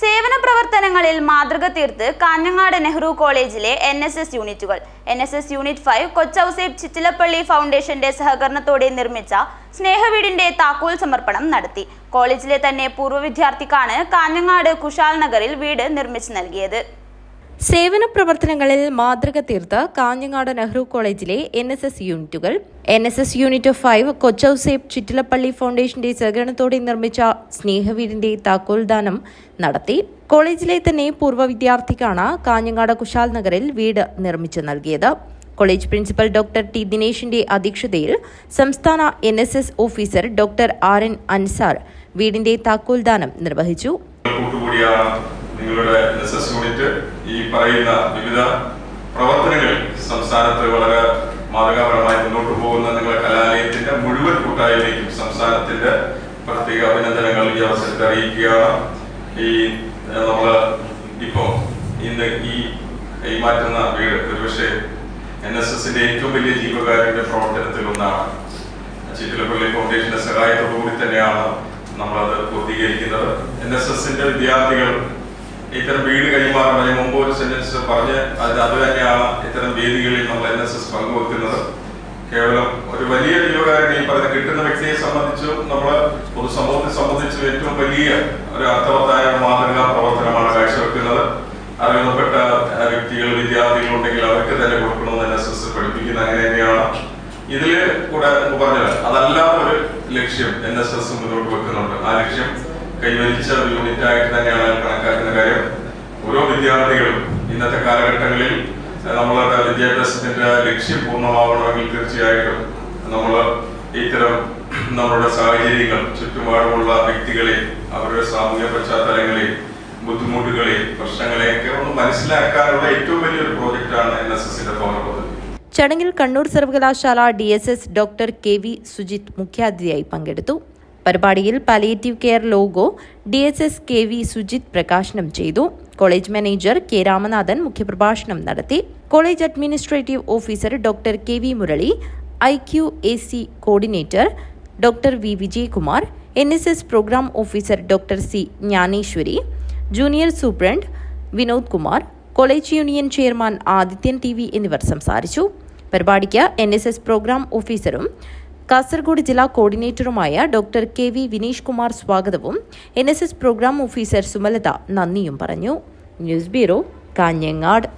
സേവന പ്രവർത്തനങ്ങളിൽ മാതൃക തീർത്ത് കാഞ്ഞങ്ങാട് നെഹ്റു കോളേജിലെ എൻ എസ് എസ് യൂണിറ്റുകൾ. N S S unit five Kochouseph Chittilappilly ഫൗണ്ടേഷന്റെ സഹകരണത്തോടെ നിർമ്മിച്ച സ്നേഹവീടിന്റെ താക്കോൽ സമർപ്പണം നടത്തി. കോളേജിലെ തന്നെ പൂർവ വിദ്യാർത്ഥിക്കാണ് കാഞ്ഞങ്ങാട് കുശാൽ നഗറിൽ വീട് നിർമ്മിച്ചു നൽകിയത്. സേവന പ്രവർത്തനങ്ങളിൽ മാതൃക തീർത്ത് കാഞ്ഞങ്ങാട് നെഹ്റു കോളേജിലെ എൻ എസ് എസ് യൂണിറ്റുകൾ. N S S unit five Kochouseph Chittilappilly ഫൗണ്ടേഷന്റെ സഹകരണത്തോടെ നിർമ്മിച്ച സ്നേഹവീടിന്റെ താക്കോൽദാനം നടത്തി. കോളേജിലെ തന്നെ പൂർവ വിദ്യാർത്ഥിക്കാണ് കാഞ്ഞങ്ങാട് കുശാൽ നഗറിൽ വീട് നിർമ്മിച്ചു നൽകിയത്. കോളേജ് പ്രിൻസിപ്പൽ ഡോക്ടർ ടി ദിനേശിന്റെ അധ്യക്ഷതയിൽ സംസ്ഥാന N S S officer doctor R N Ansar വീടിന്റെ താക്കോൽദാനം നിർവഹിച്ചു. നിങ്ങളുടെ എസ് എസ് യൂണിറ്റ് ഈ പറയുന്ന വിവിധ പ്രവർത്തനങ്ങളിൽ സംസ്ഥാനത്ത് വളരെ മാതൃകാപരമായി മുന്നോട്ട് പോകുന്ന നിങ്ങളുടെ കലാലയത്തിന്റെ മുഴുവൻ കൂട്ടായ്മയ്ക്കും സംസ്ഥാനത്തിന്റെ പ്രത്യേക അഭിനന്ദനങ്ങൾ ഈ അവസരത്തിൽ അറിയിക്കുകയാണ്. ഈ നമ്മൾ നമ്മൾ ഇപ്പോ ഇന്ന് ഈ കൈമാറ്റുന്ന മാറ്റുന്ന വീട് ഒരുപക്ഷെ എൻ എസ് എസിന്റെ ഏറ്റവും വലിയ ജീവകാരുടെ പ്രവർത്തനത്തിൽ ഒന്നാണ്. ചിറ്റിലപ്പള്ളി ഫൗണ്ടേഷന്റെ സഹായത്തോടുകൂടി തന്നെയാണ് നമ്മളത് പൂർത്തീകരിക്കുന്നത്. എൻ എസ് എസിന്റെ വിദ്യാർത്ഥികൾ ഇത്തരം വീട് കൈമാറണം അതിന് മുമ്പ് ഒരു സെന്റൻസ് പറഞ്ഞ് അത് അത് തന്നെയാണ് ഇത്തരം വേദികളിൽ നമ്മൾ എൻ എസ് എസ് പങ്കുവെക്കുന്നത്. കേവലം ഒരു വലിയ ഈ പറയുന്ന കിട്ടുന്ന വ്യക്തിയെ സംബന്ധിച്ചും നമ്മൾ പൊതുസമൂഹത്തെ സംബന്ധിച്ച് ഏറ്റവും വലിയ ഒരു അർത്ഥവത്തായ മാതൃകാ പ്രവർത്തനമാണ് കാഴ്ചവെക്കുന്നത്. അറിയപ്പെട്ട വ്യക്തികൾ വിദ്യാർത്ഥികൾ ഉണ്ടെങ്കിൽ അവർക്ക് തന്നെ കൊടുക്കണമെന്ന് എൻ എസ് എസ് പഠിപ്പിക്കുന്ന അങ്ങനെ തന്നെയാണ്. ഇതിൽ കൂടെ പറഞ്ഞത് അതല്ലാത്ത ഒരു ലക്ഷ്യം എൻ എസ് എസ് മുന്നോട്ട് വെക്കുന്നുണ്ട്. ആ ലക്ഷ്യം കൈവരിച്ച ഒരു യൂണിറ്റ് ആയിട്ട് തന്നെയാണ് കണക്കാക്കുന്ന കാര്യം. ഓരോ വിദ്യാർത്ഥികളും ഇന്നത്തെ കാലഘട്ടങ്ങളിൽ നമ്മളുടെ വിദ്യാഭ്യാസത്തിന്റെ ലക്ഷ്യം പൂർണമാവണമെങ്കിൽ തീർച്ചയായിട്ടും നമ്മൾ ഇത്തരം നമ്മുടെ സാഹചര്യങ്ങൾ ചുറ്റുപാടുമുള്ള വ്യക്തികളെ അവരുടെ സാമൂഹ്യ പശ്ചാത്തലങ്ങളെ ബുദ്ധിമുട്ടുകളെ പ്രശ്നങ്ങളെയൊക്കെ ഒന്ന് മനസ്സിലാക്കാനുള്ള ഏറ്റവും വലിയൊരു പ്രോജക്റ്റാണ് എൻ എസ് എസിന്റെ പവർ പദ്ധതി ചടങ്ങിൽ കണ്ണൂർ സർവകലാശാല D S S doctor K V Sujith മുഖ്യാതിഥിയായി പങ്കെടുത്തു. പരിപാടിയിൽ palliative care logo D S S K V Sujith പ്രകാശനം ചെയ്തു. കോളേജ് മാനേജർ കെ രാമനാഥൻ മുഖ്യപ്രഭാഷണം നടത്തി. College administrative officer doctor K V Murali I Q A C coordinator doctor V Vijayakumar N S S programme officer doctor C Jnaneswari junior superintendent Vinod Kumar college union chairman Adithyan T V എന്നിവർ സംസാരിച്ചു. പരിപാടിക്ക് N S S programme ഓഫീസറും കാസർഗോഡ് ജില്ലാ കോർഡിനേറ്ററുമായ doctor K V Vineesh Kumar സ്വാഗതവും. N programme officer Sumalatha നന്ദിയും പറഞ്ഞു. News bureau Kanhangad.